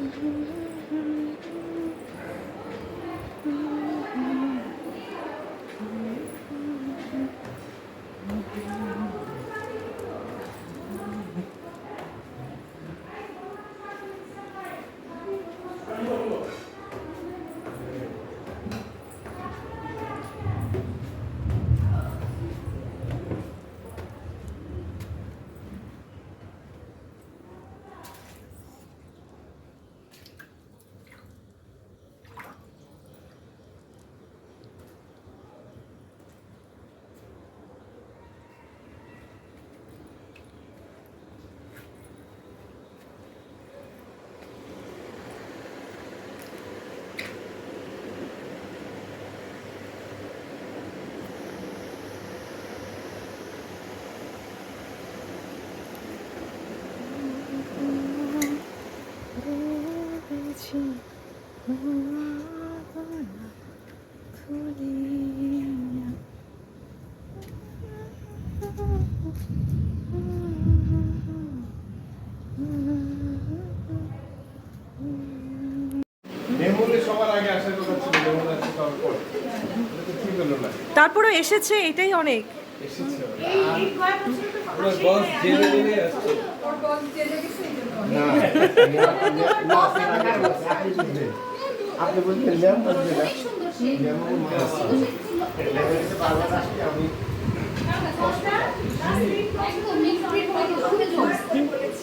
Uhum. তারপরও এসেছে এটাই অনেক। এসেছে ওরা। বস জেনে জেনে আসছে। না। আপনি বলছেন আমি এই তুমি এটা দেখছ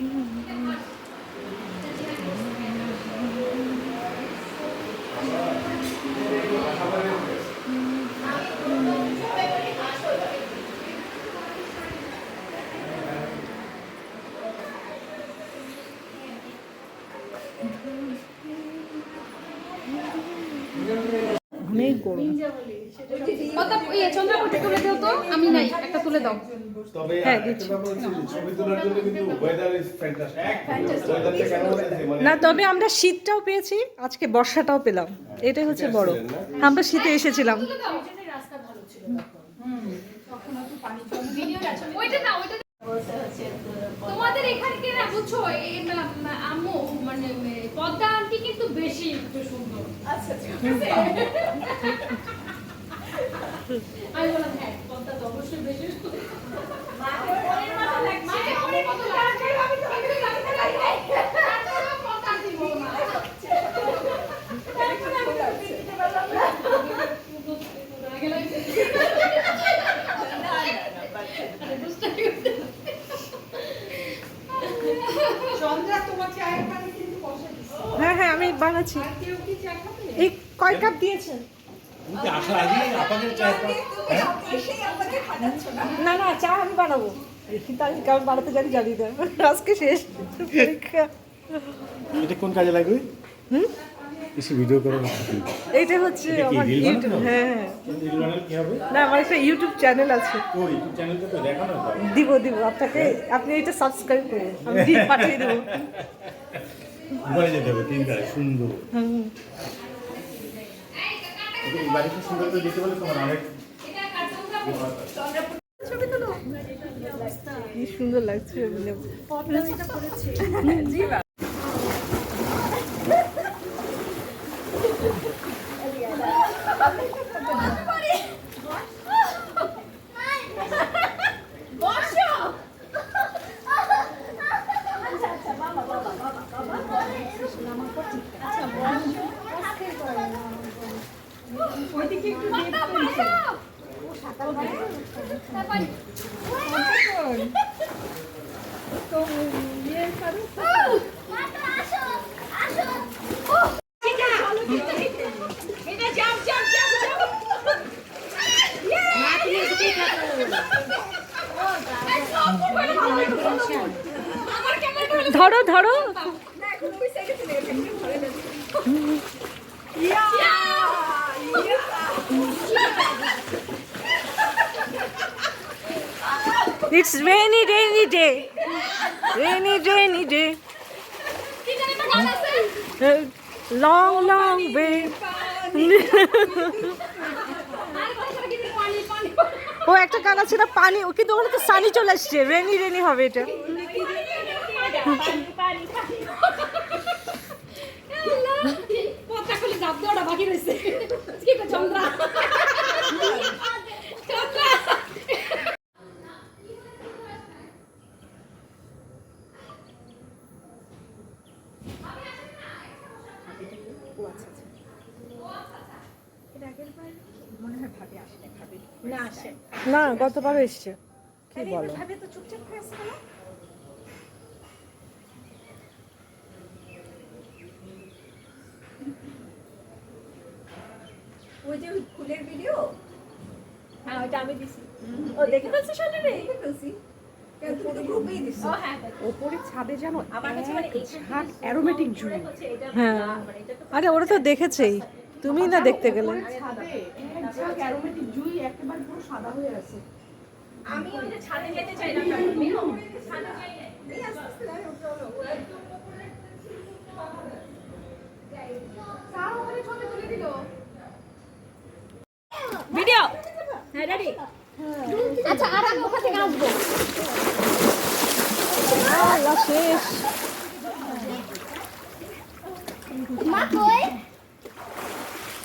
Mm -hmm. ইয়ে চন্দ্রাপুরটা তুলে দিও তো। আমি নাই একটা তুলে দাও। তবে হ্যাঁ, মানে না তবে আমরা শীতটাও পেয়েছি আজকে বর্ষাটাও পেলাম। এটাই হচ্ছে বড়। আমরা শীতে এসেছিলাম। ওইটা না ওইটা তোমাদের এখানে কে না বুঝছ? আম্মু মানে পদ্মা আন্টি কিন্তু বেশি একটু সুন্দর আচ্ছা আমি বললাম হ্যাঁ পদ্মা তো অবশ্যই বেশি সুন্দর মাকে অনেক মতো লাগছে আমি তো আমি তো লাগতে লাগি পদ্মা আন্টি বলো না হ্যাঁ হ্যাঁ আমি বানাচ্ছি এই কয় কাপ দিয়েছেন? না। না চা আমি বানাবো। কিন্তু আমি কারণ বানাতে জানি জানি না। আজকে শেষ পরীক্ষা। এটা কোন কাজে লাগবে? হুম? বেশি ভিডিও করে এইটা হচ্ছে আমার ইউটিউব হ্যাঁ হ্যাঁ। রিলবানের কি হবে? না আমার একটা ইউটিউব চ্যানেল আছে। ও ইউটিউব চ্যানেলটা তো দেখানো দিব দিব। আপনাকে আপনি এটা সাবস্ক্রাইব করুন। আমি পাঠিয়ে দেবো। ঘুরে যেতে হবে তিন তারিখ সুন্দর বাড়িতে সুন্দর করে দিতে পারলে তোমার অনেক কি সুন্দর লাগছে ধরো ধরো। It's rainy rainy day rainy rainy day long long পানি ও একটা গান আছে না পানি ও কিন্তু ওখানে তো সানি চলে আসছে। রেনি রেনি হবে এটা। বাকি রয়েছে কি করে চন্দ্রা চন্দ্রা না গতবার এসছে। কি বলো? ওই যে ফুলের ভিডিও হ্যাঁ ওটা আমি দিছি। ও দেখে ফেলছি সামনে দেখে ফেলছি। ওপরে ছাদে জানো আমার কাছে মানে এই ছাদ অ্যারোমেটিক জুড়ি হ্যাঁ। মানে এটা তো আরে ওরা তো দেখেছেই। তুমি না দেখতে গেলে। আমি ওই যে ছাদে যেতে ছাদে যাই। না, আচ্ছা আর আমি ওখান থেকে আসব। শেষ। মা কই?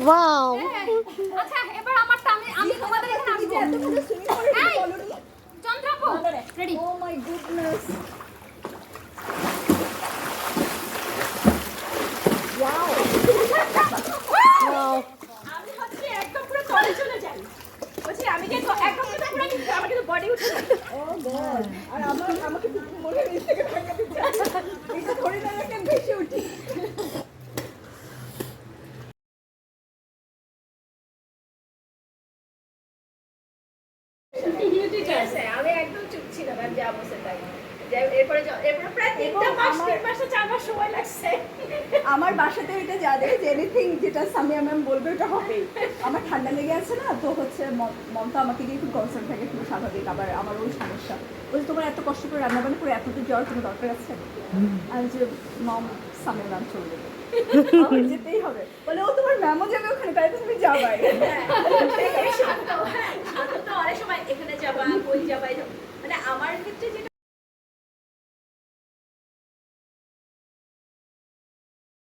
ওয়াও। আচ্ছা এবার আমারটা আমি আমি তোমাদের এখানে আসব। এতগুলো সুইমিং করে এই! বলনি চন্দ্রাপু ready oh my goodness wow আমি হচ্ছে একদম পুরো তলে চলে যাই বলছি আমি যে তো- একদম পুরো পুরো কিন্তু আমার কিন্তু বডি উঠে যায় ও গড আমার আমাকে তো মনে হয় নিচ থেকে ধাক্কা দিচ্ছে এটা ধরে না রাখলে আমি ভেসে উঠি ঠিক আছে আমি একদম চুপ ছিলাম আমি যা বসে তাই যে- এরপরে য- এরপরে প্রায় তিনটা এবং মাস আমার- বাসাতে এটা জানে যে এনিথিং যেটা সামিয়া ম্যাম বলবে ওটা হবে আমার ঠান্ডা লেগে আছে না তো হচ্ছে মম- মমতা আমাকে দিয়ে খুব কনসার্ন থাকে খুব স্বাভাবিক। আবার আমার ওই সমস্যা। বলছে তোমার এত কষ্ট করে রান্না বান্না করে এত তো যাওয়ার কোনো দরকার আছে? আর যে মম সামিয়া ম্যাম চলে যাবে। যেতেই হবে। বলে ও তোমার ম্যামও যাবে ওখানে তাই তো তুমি যাবাই। হ্যাঁ অনেক সময় এখানে যাবা কই যাবা এই মানে আমার ক্ষেত্রে যেটা